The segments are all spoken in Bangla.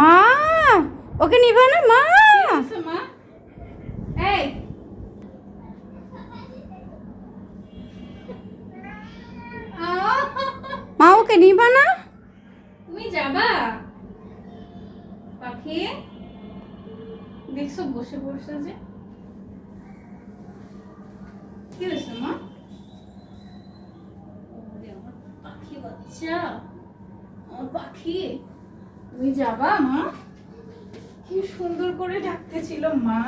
মা ওকে নিবা না মা। মা ওকে নিবা না। তুমি যাবা? পাখি দেখছ বসে বসে যে? কি হয়েছে মা? পাখি বাচ্চা আমার পাখি। তুমি যাবা মা? কি সুন্দর করে ডাকতেছিল মা।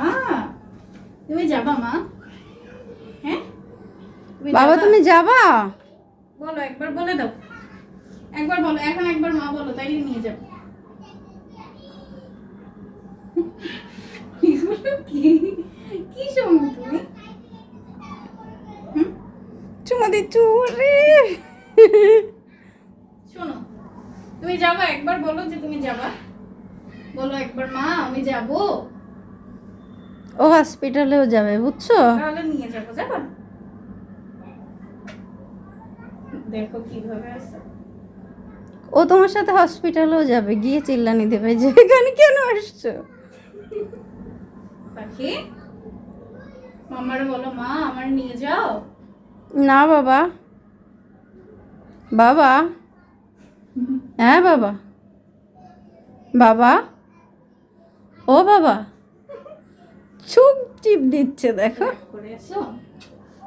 তুমি যাবা মা? হ্যাঁ? বাবা তুমি যাবা? বলো একবার বলে দাও। একবার বলো এখন একবার মা বলো তাইলে নিয়ে যাব। কি? কি সঙ্গ তুমি? হুম? চুমা দিচ্ছু রে তুমি যাবা একবার বলো যে তুমি যাবা। বলো একবার মা আমি যাব। ও হসপিটালেও যাবে বুঝছ? তাহলে নিয়ে যাব যাবা? দেখো কীভাবে আছে। ও তোমার সাথে হসপিটালেও যাবে গিয়ে চিল্লানি দেবে যে এখানে কেন আসছো? পাখি মামারে বলো মা আমার নিয়ে যাও। না বাবা। বাবা? হ্যাঁ বাবা। বাবা? ও, বাবা। চুপ টিপ দিচ্ছে, দেখো। রাগ করে এসো।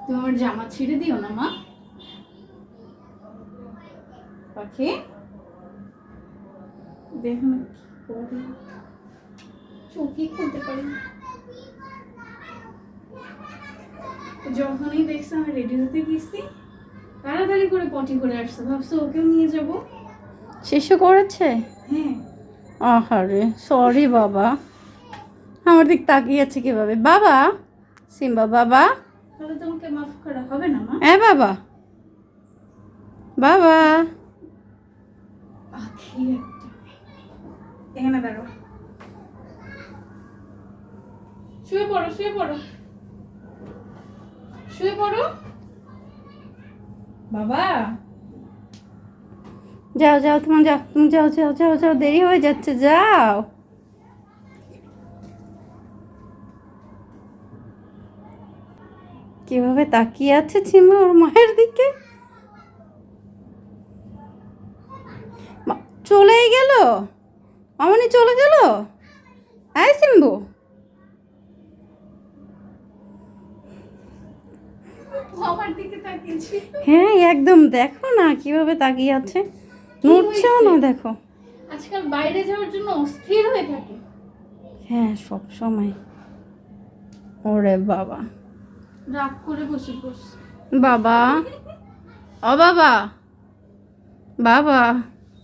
তুমি আমার জামা ছিঁড়ে দিও না, মা। পাখি। দেখো যখনই দেখছে আমি রেডি হতে গেছি, তাড়াতাড়ি করে পটি করে আসছে। ভাবছ ওকেও নিয়ে যাব? শিশু করেছে? হ্যাঁ। আহারে সরি বাবা। আমার দিক তাকিয়ে আছে কীভাবে? বাবা সিম্বা বাবা। তোমাকে মাফ করা হবে না মা। হ্যাঁ বাবা। বাবা। এখানে দাঁড়ো শুয়ে পড়ো শুয়ে পড়ো। শুয়ে পড়ো। বাবা। যাও যাও তোমার যাও তুমি যাও যাও যাও যাও দেরি হয়ে যাচ্ছে যাও। কীভাবে তাকিয়ে আছে ছিমা ওর মায়ের দিকে? মা- চলেই গেল? মামনি চলে গেল? হ্যাঁ সিম্বু। হ্যাঁ একদম দেখো না কীভাবে তাকিয়ে আছে। নড়ছেও না দেখো। আজকাল বাইরে যাওয়ার জন্য অস্থির হয়ে থাকে। হ্যাঁ সব সময়। ওরে বাবা। রাগ করে বসে বসে বাবা। ও বাবা। বাবা।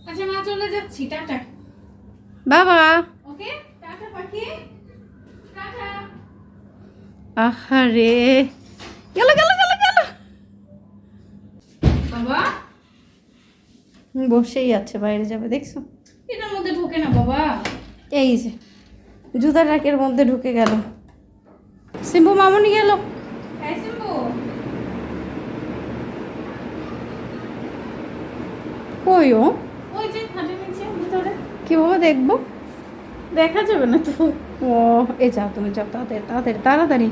আচ্ছা মা চলে যাচ্ছি। টাটা। বাবা। ওকে? টাটা পাখি। টাটা। আহারে। গেল গেল গেল গেল। বাবা। বসেই আছে বাইরে যাবে দেখছ? এটার মধ্যে ঢুকে না বাবা। এই যে জুতার রাকের মধ্যে ঢুকে গেল। সিম্বু মামনি গেল? এই কই ও? কীভাবে দেখব? দেখা যাবে না তো। ও এ যাও তুমি যাও তাড়াতাড়ি তাড়াতাড়ি তাড়াতাড়ি।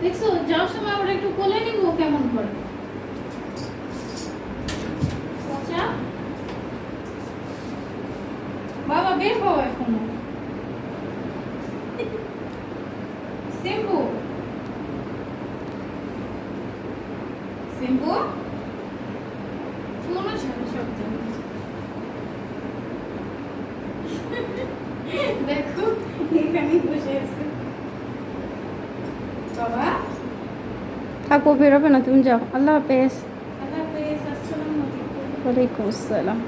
দেখছ, যাওয়ার সময় ওরা একটু কোলে নিব, কেমন করে? বাবা, বের হও এখন। সিম্বু সিম্বু সারা শব্দ নেই। দেখো এখানেই বসে আছে বাবা থাকো বেরোবে না তুমি যাও। আল্লাহ হাফেজ। আল্লাহ হাফেজ আসসালামু আলাইকুম। ওয়ালাইকুম আসসালাম।